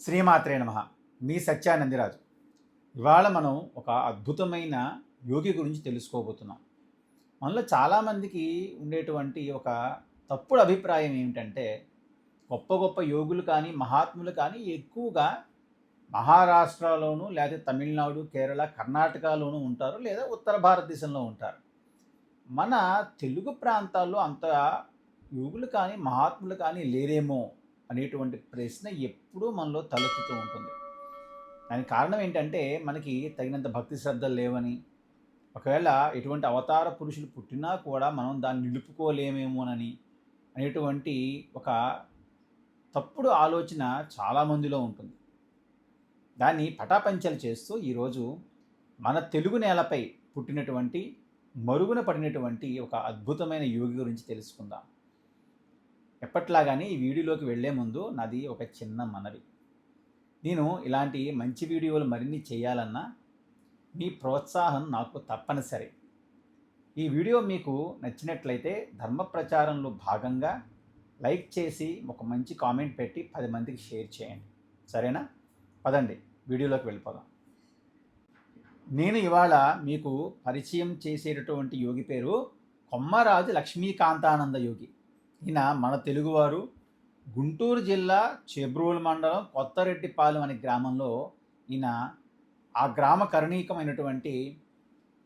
శ్రీమాత్రే నమ. మీ సత్యానందిరాజు. ఇవాళ మనం ఒక అద్భుతమైన యోగి గురించి తెలుసుకోబోతున్నాం. మనలో చాలామందికి ఉండేటువంటి ఒక తప్పుడు అభిప్రాయం ఏమిటంటే గొప్ప గొప్ప యోగులు కానీ మహాత్ములు కానీ ఎక్కువగా మహారాష్ట్రలోను లేదా తమిళనాడు కేరళ కర్ణాటకలోనూ ఉంటారు లేదా ఉత్తర భారతదేశంలో ఉంటారు. మన తెలుగు ప్రాంతాల్లో అంత యోగులు కానీ మహాత్ములు కానీ లేరేమో అనేటువంటి ప్రశ్న ఎప్పుడూ మనలో తలెత్తుతూ ఉంటుంది. దానికి కారణం ఏంటంటే మనకి తగినంత భక్తి శ్రద్ధలు లేవని ఒకవేళ ఎటువంటి అవతార పురుషులు పుట్టినా కూడా మనం దాన్ని నిలుపుకోలేమేమోనని అనేటువంటి ఒక తప్పుడు ఆలోచన చాలామందిలో ఉంటుంది. దాన్ని పటాపంచలు చేస్తూ ఈరోజు మన తెలుగు నేలపై పుట్టినటువంటి మరుగున పడినటువంటి ఒక అద్భుతమైన యోగి గురించి తెలుసుకుందాం. ఎప్పట్లాగానే ఈ వీడియోలోకి వెళ్ళే ముందు నాది ఒక చిన్న మనవి. నేను ఇలాంటి మంచి వీడియోలు మరిన్ని చేయాలన్నా మీ ప్రోత్సాహం నాకు తప్పనిసరి. ఈ వీడియో మీకు నచ్చినట్లయితే ధర్మ ప్రచారంలో భాగంగా లైక్ చేసి ఒక మంచి కామెంట్ పెట్టి పది మందికి షేర్ చేయండి. సరేనా? పదండి వీడియోలోకి వెళ్ళిపోదాం. నేను ఇవాళ మీకు పరిచయం చేసేటటువంటి యోగి పేరు కొమ్మరాజు లక్ష్మీకాంతానంద యోగి. ఈయన మన తెలుగువారు గుంటూరు జిల్లా చెబ్రోలు మండలం కొత్తరెడ్డిపాలెం అనే గ్రామంలో ఈయన ఆ గ్రామ కరణీకమైనటువంటి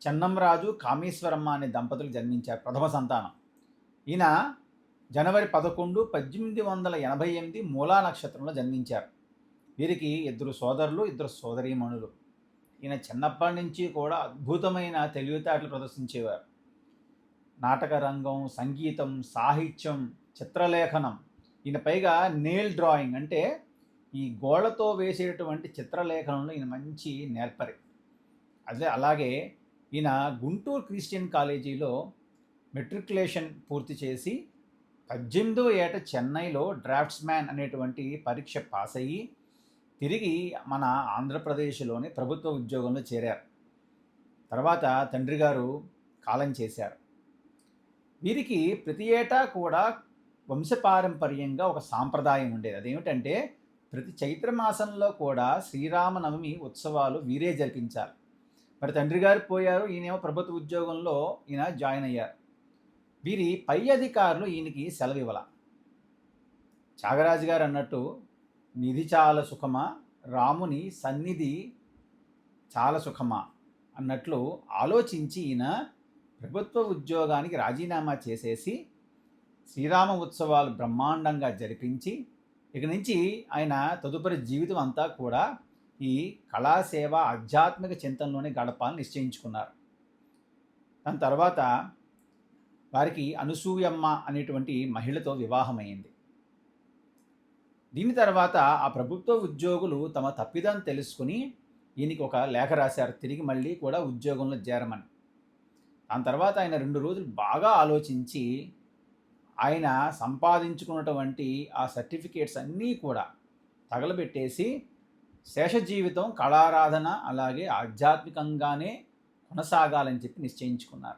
చెన్నంరాజు కామేశ్వరమ్మ అనే దంపతులు జన్మించారు. ప్రథమ సంతానం. ఈయన జనవరి పదకొండు పద్దెనిమిది వందల ఎనభై ఎనిమిది మూలా నక్షత్రంలో జన్మించారు. వీరికి ఇద్దరు సోదరులు ఇద్దరు సోదరీమణులు. ఈయన చిన్నప్పటి నుంచి కూడా అద్భుతమైన తెలివితేటలు ప్రదర్శించేవారు. నాటకరంగం సంగీతం సాహిత్యం చిత్రలేఖనం. ఈయన పైగా నేల్ డ్రాయింగ్ అంటే ఈ గోళ్ళతో వేసేటటువంటి చిత్రలేఖనంలో ఈయన మంచి నేర్పరి. అదే అలాగే ఈయన గుంటూరు క్రిస్టియన్ కాలేజీలో మెట్రికులేషన్ పూర్తి చేసి పద్దెనిమిదో ఏట చెన్నైలో డ్రాఫ్ట్స్మ్యాన్ అనేటువంటి పరీక్ష పాస్ అయ్యి తిరిగి మన ఆంధ్రప్రదేశ్లోని ప్రభుత్వ ఉద్యోగంలో చేరారు. తర్వాత తండ్రి గారు కాలం చేశారు. వీరికి ప్రతి ఏటా కూడా వంశపారంపర్యంగా ఒక సాంప్రదాయం ఉండేది. అదేమిటంటే ప్రతి చైత్ర మాసంలో కూడా శ్రీరామనవమి ఉత్సవాలు వీరే జరిపించాలి మరి తండ్రి గారు పోయారు ఈయనేమో ప్రభుత్వ ఉద్యోగంలో ఈయన జాయిన్ అయ్యారు. వీరి పై అధికారులు ఈయనకి సెలవు ఇవ్వాల. త్యాగరాజు గారు అన్నట్టు నిధి చాలా సుఖమా రాముని సన్నిధి చాలా సుఖమా అన్నట్లు ఆలోచించి ఈయన ప్రభుత్వ ఉద్యోగానికి రాజీనామా చేసేసి శ్రీరామ ఉత్సవాలు బ్రహ్మాండంగా జరిపించి ఇక నుంచి ఆయన తదుపరి జీవితం అంతా కూడా ఈ కళాసేవ ఆధ్యాత్మిక చింతనలోనే గడపాలని నిశ్చయించుకున్నారు. దాని తర్వాత వారికి అనసూయమ్మ అనేటువంటి మహిళతో వివాహమైంది. దీని తర్వాత ఆ ప్రభుత్వ ఉద్యోగులు తమ తప్పిదం తెలుసుకుని ఈయనకి ఒక లేఖ రాశారు. తిరిగి మళ్ళీ కూడా ఉద్యోగంలో చేరమని. ఆ తర్వాత ఆయన రెండు రోజులు బాగా ఆలోచించి ఆయన సంపాదించుకున్నటువంటి ఆ సర్టిఫికేట్స్ అన్నీ కూడా తగలబెట్టేసి శేష జీవితం కళారాధన అలాగే ఆధ్యాత్మికంగానే కొనసాగాలని చెప్పి నిశ్చయించుకున్నారు.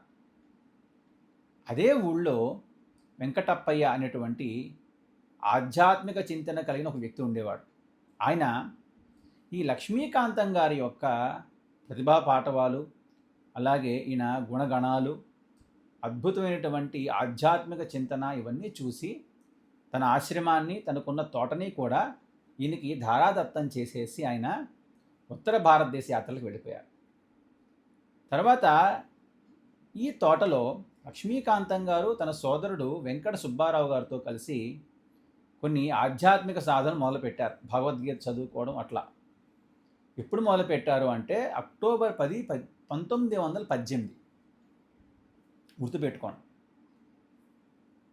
అదే ఊళ్ళో వెంకటప్పయ్య అనేటువంటి ఆధ్యాత్మిక చింతన కలిగిన ఒక వ్యక్తి ఉండేవాడు. ఆయన ఈ లక్ష్మీకాంతం గారి యొక్క ప్రతిభా పాఠవాలు అలాగే ఈయన గుణగణాలు అద్భుతమైనటువంటి ఆధ్యాత్మిక చింతన ఇవన్నీ చూసి తన ఆశ్రమాన్ని తనకున్న తోటని కూడా ఈయనకి ధారాదత్తం చేసేసి ఆయన ఉత్తర భారతదేశ యాత్రలకు వెళ్ళిపోయారు. తర్వాత ఈ తోటలో లక్ష్మీకాంతం గారు తన సోదరుడు వెంకట సుబ్బారావు గారితో కలిసి కొన్ని ఆధ్యాత్మిక సాధనలు మొదలుపెట్టారు. భగవద్గీత చదువుకోవడం అట్లా. ఎప్పుడు మొదలుపెట్టారు అంటే అక్టోబర్ పది పది పంతొమ్మిది వందల పద్దెనిమిది. గుర్తుపెట్టుకోండి.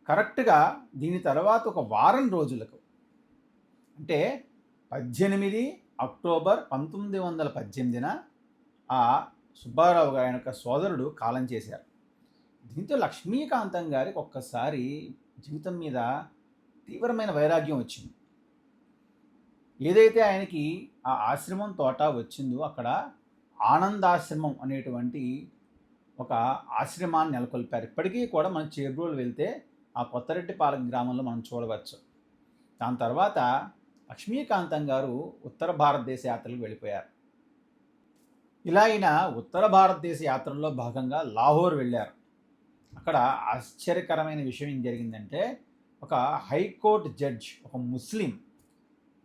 కరెక్ట్గా దీని తర్వాత ఒక వారం రోజులకు అంటే పద్దెనిమిది అక్టోబర్ పంతొమ్మిది వందల పద్దెనిమిదిన ఆ సుబ్బారావు గారి యొక్క సోదరుడు కాలం చేశారు. దీంతో లక్ష్మీకాంతం గారికి ఒక్కసారి జీవితం మీద తీవ్రమైన వైరాగ్యం వచ్చింది. ఏదైతే ఆయనకి ఆ ఆశ్రమం తోట వచ్చిందో అక్కడ ఆనందాశ్రమం అనేటువంటి ఒక ఆశ్రమాన్ని నెలకొల్పారు. ఇప్పటికీ కూడా మనం చేబ్రోలు వెళ్తే ఆ కొత్తరెడ్డిపాలెం గ్రామంలో మనం చూడవచ్చు. దాని తర్వాత లక్ష్మీకాంతం గారు ఉత్తర భారతదేశ యాత్రలకు వెళ్ళిపోయారు. ఇలా ఆయన ఉత్తర భారతదేశ యాత్రలో భాగంగా లాహోర్ వెళ్ళారు. అక్కడ ఆశ్చర్యకరమైన విషయం ఏం జరిగిందంటే ఒక హైకోర్టు జడ్జ్ ఒక ముస్లిం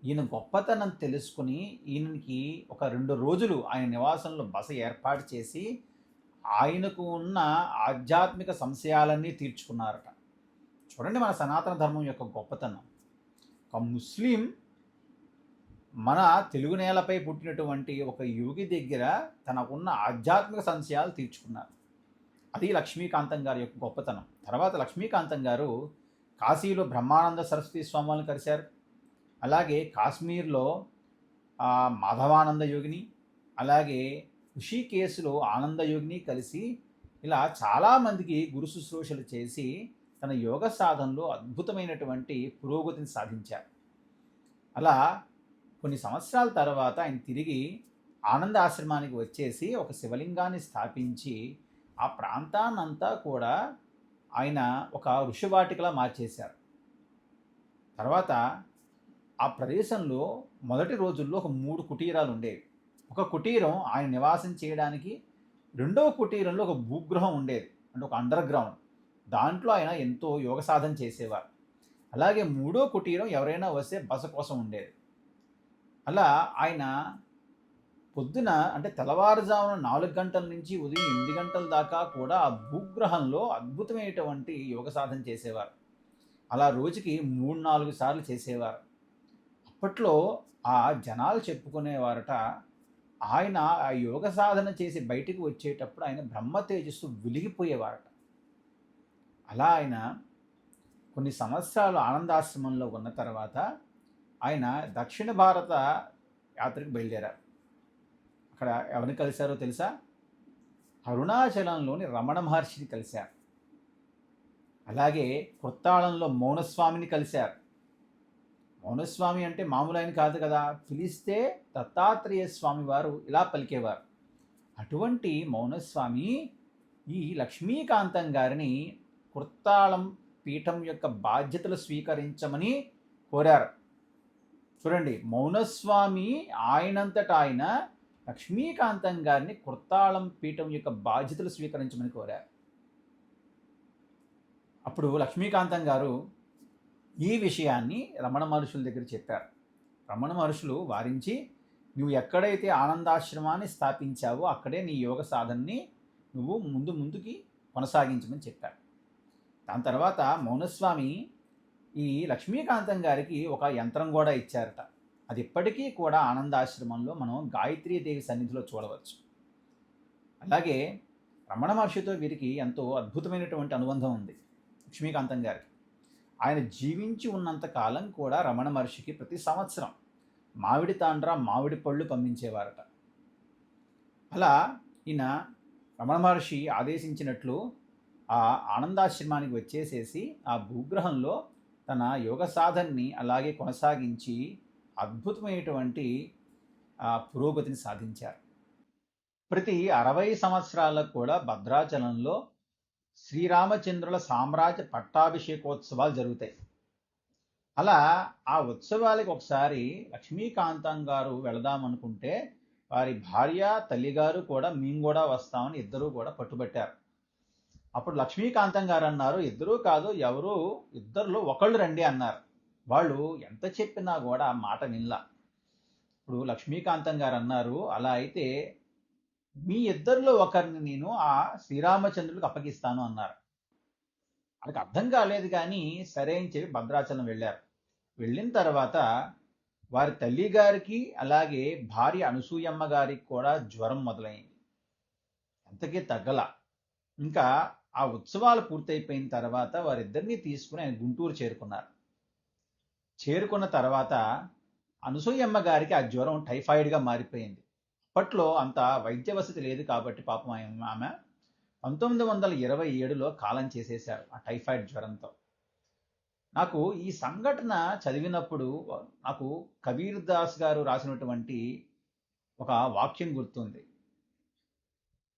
ఈయన గొప్పతనం తెలుసుకుని ఈయనకి ఒక రెండు రోజులు ఆయన నివాసంలో బస ఏర్పాటు చేసి ఆయనకు ఉన్న ఆధ్యాత్మిక సంశయాలన్నీ తీర్చుకున్నారట. చూడండి మన సనాతన ధర్మం యొక్క గొప్పతనం. ఒక ముస్లిం మన తెలుగు నేలపై పుట్టినటువంటి ఒక యోగి దగ్గర తనకున్న ఆధ్యాత్మిక సంశయాలు తీర్చుకున్నారు. అది లక్ష్మీకాంతం గారి యొక్క గొప్పతనం. తర్వాత లక్ష్మీకాంతం గారు కాశీలో బ్రహ్మానంద సరస్వతి స్వామిని కలిశారు. అలాగే కాశ్మీర్లో మాధవానంద యోగిని అలాగే ఋషికేశ్లో ఆనంద యోగిని కలిసి ఇలా చాలామందికి గురు శుశ్రూషలు చేసి తన యోగ సాధనలో అద్భుతమైనటువంటి పురోగతిని సాధించారు. అలా కొన్ని సంవత్సరాల తర్వాత ఆయన తిరిగి ఆనంద ఆశ్రమానికి వచ్చేసి ఒక శివలింగాన్ని స్థాపించి ఆ ప్రాంతాన్నంతా కూడా ఆయన ఒక ఋషివాటికలా మార్చేశారు. తర్వాత ఆ ప్రదేశంలో మొదటి రోజుల్లో ఒక మూడు కుటీరాలు ఉండేవి. ఒక కుటీరం ఆయన నివాసం చేయడానికి రెండవ కుటీరంలో ఒక భూగ్రహం ఉండేది. అంటే ఒక అండర్ గ్రౌండ్ దాంట్లో ఆయన ఎంతో యోగ సాధన చేసేవారు. అలాగే మూడో కుటీరం ఎవరైనా వస్తే బస కోసం ఉండేది. అలా ఆయన పొద్దున అంటే తెల్లవారుజామున నాలుగు గంటల నుంచి ఉదయం ఎనిమిది గంటల దాకా కూడా ఆ భూగ్రహంలో అద్భుతమైనటువంటి యోగ సాధన చేసేవారు. అలా రోజుకి మూడు నాలుగు సార్లు చేసేవారు. అప్పట్లో ఆ జనాలు చెప్పుకునేవారట ఆయన ఆ యోగ సాధన చేసి బయటికి వచ్చేటప్పుడు ఆయన బ్రహ్మ తేజస్సు వెలిగిపోయేవారట. అలా ఆయన కొన్ని సంవత్సరాలు ఆనందాశ్రమంలో ఉన్న తర్వాత ఆయన దక్షిణ భారత యాత్రకు బయలుదేరారు. అక్కడ ఎవరిని కలిశారో తెలుసా? అరుణాచలంలోని రమణ మహర్షిని కలిశారు. అలాగే కొత్తాళంలో మౌనస్వామిని కలిశారు. మౌనస్వామి అంటే మామూలు ఆయన కాదు కదా. పిలిస్తే దత్తాత్రేయ స్వామి వారు ఇలా పలికేవారు. అటువంటి మౌనస్వామి ఈ లక్ష్మీకాంతం గారిని కుర్తాళం పీఠం యొక్క బాధ్యతలు స్వీకరించమని కోరారు. చూడండి మౌనస్వామి ఆయనంతట ఆయన లక్ష్మీకాంతం గారిని కుర్తాళం పీఠం యొక్క బాధ్యతలు స్వీకరించమని కోరారు. అప్పుడు లక్ష్మీకాంతం గారు ఈ విషయాన్ని రమణ మహర్షుల దగ్గర చెప్పారు. రమణ మహర్షులు వారించి నువ్వు ఎక్కడైతే ఆనందాశ్రమాన్ని స్థాపించావో అక్కడే నీ యోగ సాధనని నువ్వు ముందు ముందుకి కొనసాగించమని చెప్పారు. దాని తర్వాత మౌనస్వామి ఈ లక్ష్మీకాంతం గారికి ఒక యంత్రం కూడా ఇచ్చారట. అది ఇప్పటికీ కూడా ఆనందాశ్రమంలో మనం గాయత్రీదేవి సన్నిధిలో చూడవచ్చు. అలాగే రమణ మహర్షితో వీరికి ఎంతో అద్భుతమైనటువంటి అనుబంధం ఉంది లక్ష్మీకాంతం గారికి. ఆయన జీవించి ఉన్నంత కాలం కూడా రమణ మహర్షికి ప్రతి సంవత్సరం మామిడి తాండ్ర మామిడి పళ్ళు పంపించేవారట. అలా ఈయన రమణ మహర్షి ఆదేశించినట్లు ఆ ఆనందాశ్రమానికి వచ్చేసేసి ఆ భూగ్రహంలో తన యోగ సాధనని అలాగే కొనసాగించి అద్భుతమైనటువంటి ఆ పురోగతిని సాధించారు. ప్రతి అరవై సంవత్సరాలకు కూడా భద్రాచలంలో శ్రీరామచంద్రుల సామ్రాజ్య పట్టాభిషేకోత్సవాలు జరుగుతాయి. అలా ఆ ఉత్సవాలకు ఒకసారి లక్ష్మీకాంతం గారు వెళదామనుకుంటే వారి భార్య తల్లిగారు కూడా మేము కూడా వస్తామని ఇద్దరూ కూడా పట్టుబట్టారు. అప్పుడు లక్ష్మీకాంతం గారు అన్నారు ఇద్దరూ కాదు ఎవరు ఇద్దరులో ఒకళ్ళు రండి అన్నారు. వాళ్ళు ఎంత చెప్పినా కూడా మాట నిల్ల ఇప్పుడు లక్ష్మీకాంతం గారు అన్నారు అలా అయితే మీ ఇద్దరిలో ఒకరిని నేను ఆ శ్రీరామచంద్రుడికి అప్పగిస్తాను అన్నారు. వాళ్ళకి అర్థం కాలేదు కానీ సరే అని చెప్పి భద్రాచలం వెళ్ళారు. వెళ్ళిన తర్వాత వారి తల్లి గారికి అలాగే భార్య అనసూయమ్మ గారికి కూడా జ్వరం మొదలైంది. ఎంతకీ తగ్గల. ఇంకా ఆ ఉత్సవాలు పూర్తయిపోయిన తర్వాత వారిద్దరిని తీసుకుని ఆయన గుంటూరు చేరుకున్నారు. చేరుకున్న తర్వాత అనసూయమ్మ గారికి ఆ జ్వరం టైఫాయిడ్గా మారిపోయింది. అప్పట్లో అంత వైద్య వసతి లేదు కాబట్టి పాపం ఆమె ఆమె పంతొమ్మిది వందల ఇరవై ఏడులో కాలం చేసేశారు ఆ టైఫాయిడ్ జ్వరంతో. నాకు ఈ సంఘటన చదివినప్పుడు నాకు కబీర్ దాస్ గారు రాసినటువంటి ఒక వాక్యం గుర్తుంది.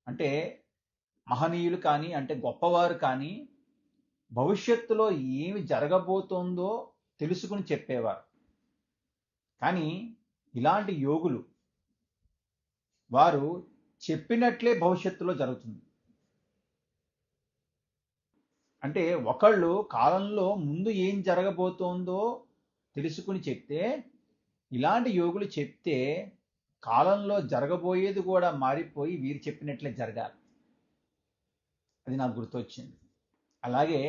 అంటే మహనీయులు కానీ అంటే గొప్పవారు కానీ భవిష్యత్తులో ఏమి జరగబోతోందో తెలుసుకుని చెప్పేవారు. కానీ ఇలాంటి యోగులు వారు చెప్పినట్లే భవిష్యత్తులో జరుగుతుంది. అంటే ఒకళ్ళు కాలంలో ముందు ఏం జరగబోతోందో తెలుసుకుని చెప్తే ఇలాంటి యోగులు చెప్తే కాలంలో జరగబోయేది కూడా మారిపోయి వీరు చెప్పినట్లే జరగాలి. అది నాకు గుర్తొచ్చింది. అలాగే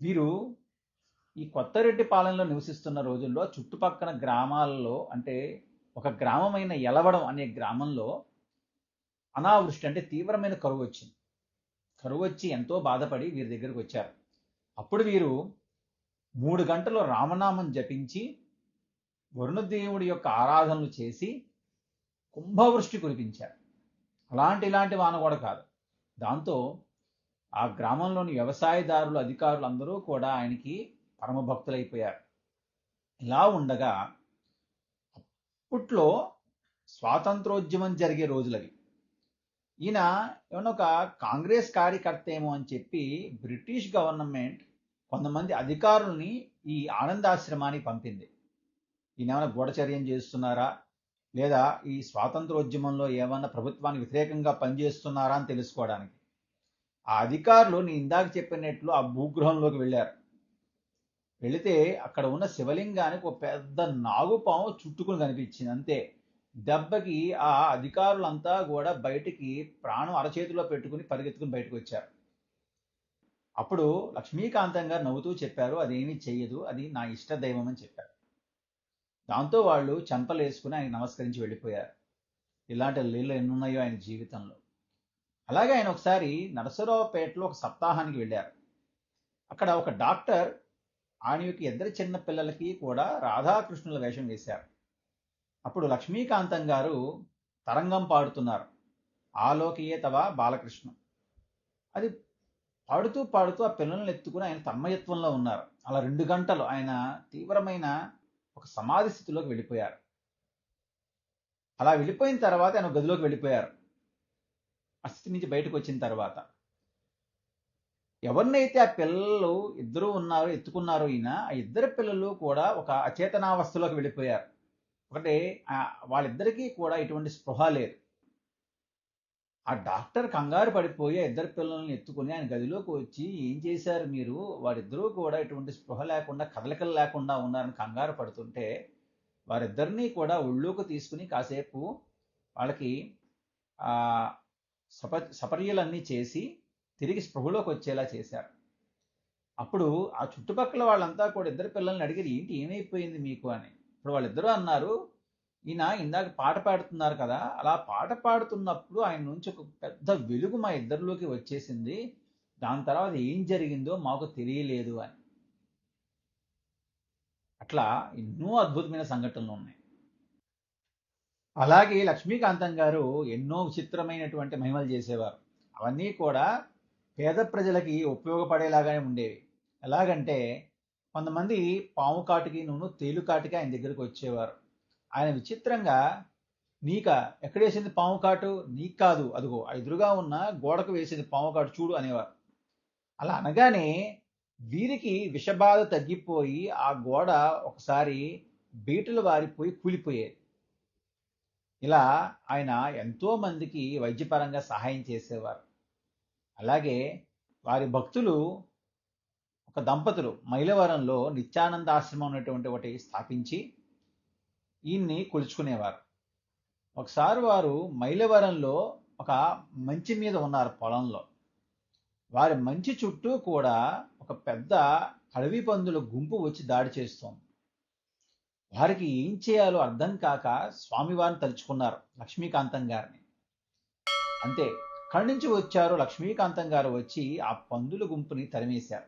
వీరు ఈ కొత్తరెడ్డి పాలనలో నివసిస్తున్న రోజుల్లో చుట్టుపక్కల గ్రామాలలో అంటే ఒక గ్రామమైన ఎలవడం అనే గ్రామంలో అనావృష్టి అంటే తీవ్రమైన కరువు వచ్చింది. కరువు వచ్చి ఎంతో బాధపడి వీరి దగ్గరికి వచ్చారు. అప్పుడు వీరు మూడు గంటలు రామనామం జపించి వరుణదేవుడి యొక్క ఆరాధనలు చేసి కుంభవృష్టి కురిపించారు. అలాంటి ఇలాంటి వాన కూడా కాదు. దాంతో ఆ గ్రామంలోని వ్యవసాయదారులు అధికారులు అందరూ కూడా ఆయనకి పరమభక్తులైపోయారు. ఇలా ఉండగా అప్పట్లో స్వాతంత్రోద్యమం జరిగే రోజులవి. ఈయన ఏమన్నా ఒక కాంగ్రెస్ కార్యకర్త ఏమో అని చెప్పి బ్రిటిష్ గవర్నమెంట్ కొంతమంది అధికారుల్ని ఈ ఆనందాశ్రమానికి పంపింది. ఈయన ఏమైనా గూఢచర్యం చేస్తున్నారా? లేదా ఈ స్వాతంత్రోద్యమంలో ఏమన్నా ప్రభుత్వానికి వ్యతిరేకంగా పనిచేస్తున్నారా అని తెలుసుకోవడానికి. ఆ అధికారులు నేను ఇందాక చెప్పినట్లు ఆ భూగృహంలోకి వెళ్ళారు. వెళితే అక్కడ ఉన్న శివలింగానికి ఒక పెద్ద నాగుపాము చుట్టుకుని కనిపించింది అంతే. దెబ్బకి ఆ అధికారులంతా కూడా బయటికి ప్రాణం అరచేతిలో పెట్టుకుని పరిగెత్తుకుని బయటకు వచ్చారు. అప్పుడు లక్ష్మీకాంతం గారు నవ్వుతూ చెప్పారు అదేమీ చెయ్యదు అది నా ఇష్ట దైవం అని చెప్పారు. దాంతో వాళ్ళు చెంపలు వేసుకుని ఆయన నమస్కరించి వెళ్ళిపోయారు. ఇలాంటి లీళ్ళు ఎన్నున్నాయో ఆయన జీవితంలో. అలాగే ఆయన ఒకసారి నరసరావుపేటలో ఒక సప్తాహానికి వెళ్ళారు. అక్కడ ఒక డాక్టర్ ఆయన యొక్క ఇద్దరు చిన్న పిల్లలకి కూడా రాధాకృష్ణుల వేషం వేశారు. అప్పుడు లక్ష్మీకాంతం గారు తరంగం పాడుతున్నారు. ఆలోకియే తవ బాలకృష్ణ. అది పాడుతూ పాడుతూ ఆ పిల్లల్ని ఎత్తుకుని ఆయన తన్మయత్వంలో ఉన్నారు. అలా రెండు గంటలు ఆయన తీవ్రమైన ఒక సమాధి స్థితిలోకి వెళ్ళిపోయారు. అలా వెళ్ళిపోయిన తర్వాత ఆయన గదిలోకి వెళ్ళిపోయారు. ఆ స్థితి నుంచి బయటకు వచ్చిన తర్వాత ఎవరినైతే ఆ పిల్లలు ఇద్దరు ఉన్నారో ఎత్తుకున్నారో ఈయన ఆ ఇద్దరు పిల్లలు కూడా ఒక అచేతనావస్థలోకి వెళ్ళిపోయారు. ఒకటి వాళ్ళిద్దరికీ కూడా ఎటువంటి స్పృహ లేదు. ఆ డాక్టర్ కంగారు పడిపోయి ఇద్దరు పిల్లల్ని ఎత్తుకుని ఆయన గదిలోకి వచ్చి ఏం చేశారు మీరు? వారిద్దరూ కూడా ఎటువంటి స్పృహ లేకుండా కదలికలు లేకుండా ఉన్నారని కంగారు పడుతుంటే వారిద్దరినీ కూడా ఒళ్ళోకి తీసుకుని కాసేపు వాళ్ళకి సప సపర్యలన్నీ చేసి తిరిగి స్పృహలోకి వచ్చేలా చేశారు. అప్పుడు ఆ చుట్టుపక్కల వాళ్ళంతా కూడా ఇద్దరు పిల్లల్ని అడిగారు ఏంటి ఏమైపోయింది మీకు? అని. ఇప్పుడు వాళ్ళిద్దరూ అన్నారు ఈయన ఇందాక పాట పాడుతున్నారు కదా అలా పాట పాడుతున్నప్పుడు ఆయన నుంచి ఒక పెద్ద వెలుగు మా ఇద్దరిలోకి వచ్చేసింది దాని తర్వాత ఏం జరిగిందో మాకు తెలియలేదు అని. అట్లా ఎన్నో అద్భుతమైన సంఘటనలు ఉన్నాయి. అలాగే లక్ష్మీకాంతం గారు ఎన్నో విచిత్రమైనటువంటి మహిమలు చేసేవారు. అవన్నీ కూడా పేద ప్రజలకి ఉపయోగపడేలాగానే ఉండేవి. ఎలాగంటే కొంతమంది పాము కాటికి నూనె తేలు కాటికి ఆయన దగ్గరికి వచ్చేవారు. ఆయన విచిత్రంగా నీక ఎక్కడేసింది పాము కాటు? నీకు కాదు. అదిగో ఎదురుగా ఉన్న గోడకు వేసింది పాము కాటు చూడు అనేవారు. అలా అనగానే వీరికి విషబాధ తగ్గిపోయి ఆ గోడ ఒకసారి బీటలు వారిపోయి కూలిపోయేది. ఇలా ఆయన ఎంతో మందికి వైద్యపరంగా సహాయం చేసేవారు. అలాగే వారి భక్తులు ఒక దంపతులు మైలవరంలో నిత్యానంద ఆశ్రమం అనేటువంటి ఒకటి స్థాపించి ఈయన్ని కొలుచుకునేవారు. ఒకసారి వారు మైలవరంలో ఒక మంచి మీద ఉన్నారు పొలంలో. వారి మంచి చుట్టూ కూడా ఒక పెద్ద అడవి పందుల గుంపు వచ్చి దాడి చేస్తోంది. వారికి ఏం చేయాలో అర్థం కాక స్వామివారిని తలుచుకున్నారు లక్ష్మీకాంతం గారిని. అంతే. అక్కడి నుంచి వచ్చారు లక్ష్మీకాంతం గారు వచ్చి ఆ పందుల గుంపుని తరిమేశారు.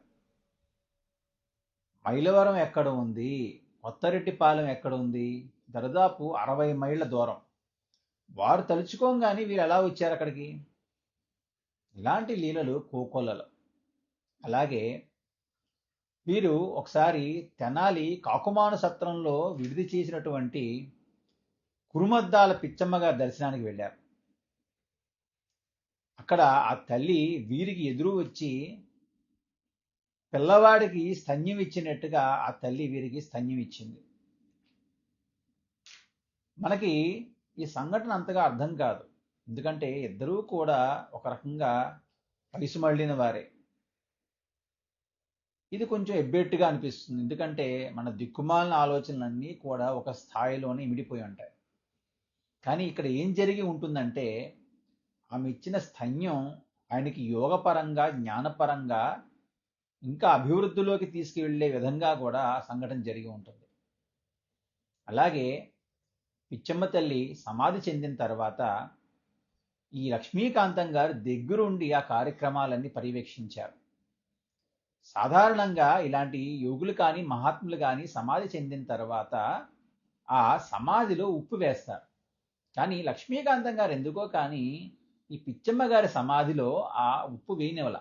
మైలవరం ఎక్కడ ఉంది? కొత్తరెడ్డిపాలెం ఎక్కడ ఉంది? దరిదాపు అరవై మైళ్ళ దూరం. వారు తలుచుకోగానే వీరు ఎలా వచ్చారు అక్కడికి? ఇలాంటి లీలలు కోకొల్లలు. అలాగే వీరు ఒకసారి తెనాలి కాకుమాను సత్రంలో విడిది చేసినటువంటి కురుమద్దాల పిచ్చమ్మగారి దర్శనానికి వెళ్ళారు. అక్కడ ఆ తల్లి వీరికి ఎదురు వచ్చి పిల్లవాడికి స్తన్యం ఇచ్చినట్టుగా ఆ తల్లి వీరికి స్తన్యం ఇచ్చింది. మనకి ఈ సంఘటన అంతగా అర్థం కాదు. ఎందుకంటే ఇద్దరూ కూడా ఒక రకంగా వయసు మళ్ళిన వారే. ఇది కొంచెం ఎబ్బెట్టుగా అనిపిస్తుంది. ఎందుకంటే మన దిక్కుమాలిన ఆలోచనలన్నీ కూడా ఒక స్థాయిలోనే ఇమిడిపోయి ఉంటాయి. కానీ ఇక్కడ ఏం జరిగి ఉంటుందంటే ఆమె ఇచ్చిన స్థైన్యం ఆయనకి యోగపరంగా జ్ఞానపరంగా ఇంకా అభివృద్ధిలోకి తీసుకువెళ్ళే విధంగా కూడా సంఘటన జరిగి ఉంటుంది. అలాగే పిచ్చమ్మ తల్లి సమాధి చెందిన తర్వాత ఈ లక్ష్మీకాంతం గారు దగ్గరుండి ఆ కార్యక్రమాలన్నీ పర్యవేక్షించారు. సాధారణంగా ఇలాంటి యోగులు కానీ మహాత్ములు కానీ సమాధి చెందిన తర్వాత ఆ సమాధిలో ఉప్పు వేస్తారు. కానీ లక్ష్మీకాంతం గారు ఎందుకో కానీ ఈ పిచ్చమ్మ గారి సమాధిలో ఆ ఉప్పు వేయనివల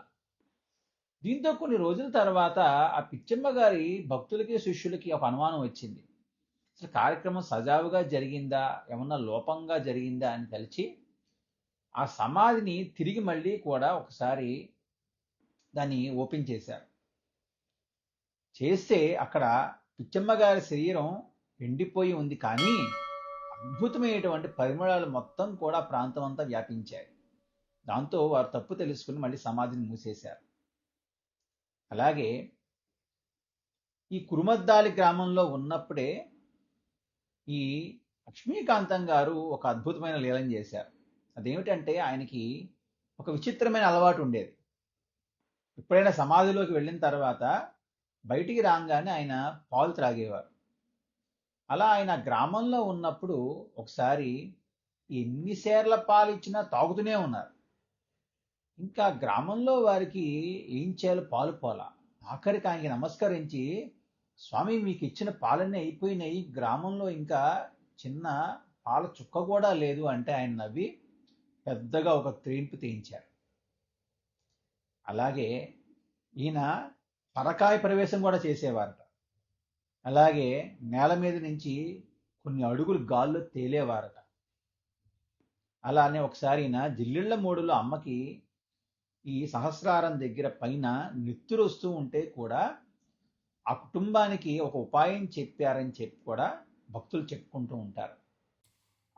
దీంతో కొన్ని రోజుల తర్వాత ఆ పిచ్చమ్మ గారి భక్తులకి శిష్యులకి ఒక అనుమానం వచ్చింది. అసలు కార్యక్రమం సజావుగా జరిగిందా? ఏమన్నా లోపంగా జరిగిందా అని తలిచి ఆ సమాధిని తిరిగి మళ్ళీ కూడా ఒకసారి దాన్ని ఓపెన్ చేశారు. చేస్తే అక్కడ పిచ్చమ్మ గారి శరీరం ఎండిపోయి ఉంది కానీ అద్భుతమైనటువంటి పరిమళాలు మొత్తం కూడా ప్రాంతం అంతా వ్యాపించాయి. దాంతో వారు తప్పు తెలుసుకుని మళ్ళీ సమాధిని మూసేశారు. అలాగే ఈ కురుమద్దాలి గ్రామంలో ఉన్నప్పుడే ఈ లక్ష్మీకాంతం గారు ఒక అద్భుతమైన లీలం చేశారు. అదేమిటంటే ఆయనకి ఒక విచిత్రమైన అలవాటు ఉండేది. ఎప్పుడైనా సమాధిలోకి వెళ్ళిన తర్వాత బయటికి రాగానే ఆయన పాలు త్రాగేవారు. అలా ఆయన గ్రామంలో ఉన్నప్పుడు ఒకసారి ఎన్ని సేర్ల పాలు ఇచ్చినా తాగుతూనే ఉన్నారు. ఇంకా గ్రామంలో వారికి ఏం చేయాలో పాలు పోలా. ఆఖరికి ఆయనకి నమస్కరించి స్వామి మీకు ఇచ్చిన పాలన్నీ అయిపోయినాయి. గ్రామంలో ఇంకా చిన్న పాల చుక్క కూడా లేదు అంటే ఆయన నవ్వి పెద్దగా ఒక త్రేన్పు తీయించారు. అలాగే ఈయన పరకాయ ప్రవేశం కూడా చేసేవారట. అలాగే నేల మీద నుంచి కొన్ని అడుగులు గాల్లో తేలేవారట. అలానే ఒకసారి ఈయన జిల్లిళ్ళ మూడులో అమ్మకి ఈ సహస్రారం దగ్గర పైన నిత్తులు వస్తూ ఉంటే కూడా ఆ కుటుంబానికి ఒక ఉపాయం చెప్పారని చెప్పి కూడా భక్తులు చెప్పుకుంటూ ఉంటారు.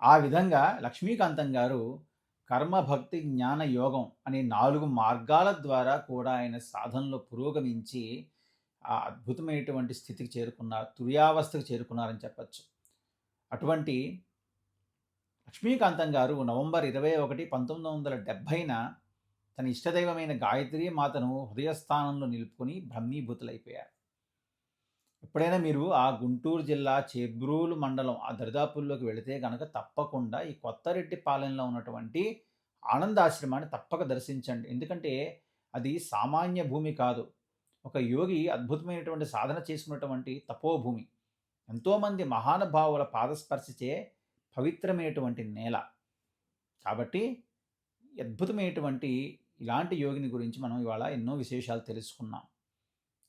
ఆ విధంగా లక్ష్మీకాంతం గారు కర్మ భక్తి జ్ఞాన యోగం అనే నాలుగు మార్గాల ద్వారా కూడా ఆయన సాధనలో పురోగమించి ఆ అద్భుతమైనటువంటి స్థితికి చేరుకున్నారు తుర్యావస్థకు చేరుకున్నారని చెప్పచ్చు. అటువంటి లక్ష్మీకాంతం గారు నవంబర్ ఇరవై ఒకటి పంతొమ్మిది వందల డెబ్భైన తన ఇష్టదైవమైన గాయత్రి మాతను హృదయస్థానంలో నిలుపుకొని బ్రహ్మీభూతులైపోయారు ఎప్పుడైనా మీరు ఆ గుంటూరు జిల్లా చేబ్రూలు మండలం ఆ దరిదాపుల్లోకి వెళితే కనుక తప్పకుండా ఈ కొత్తరెడ్డి పాలెంలో ఉన్నటువంటి ఆనందాశ్రమాన్ని తప్పక దర్శించండి. ఎందుకంటే అది సామాన్య భూమి కాదు. ఒక యోగి అద్భుతమైనటువంటి సాధన చేసుకున్నటువంటి తపోభూమి. ఎంతోమంది మహానుభావుల పాదస్పర్శిచే పవిత్రమైనటువంటి నేల. కాబట్టి అద్భుతమైనటువంటి ఇలాంటి యోగిని గురించి మనం ఇవాళ ఎన్నో విశేషాలు తెలుసుకున్నాం.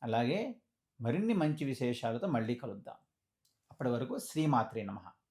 అలాగే మరిన్ని మంచి విశేషాలతో మళ్ళీ కలుద్దాం. అప్పటి వరకు శ్రీమాత్రే నమః.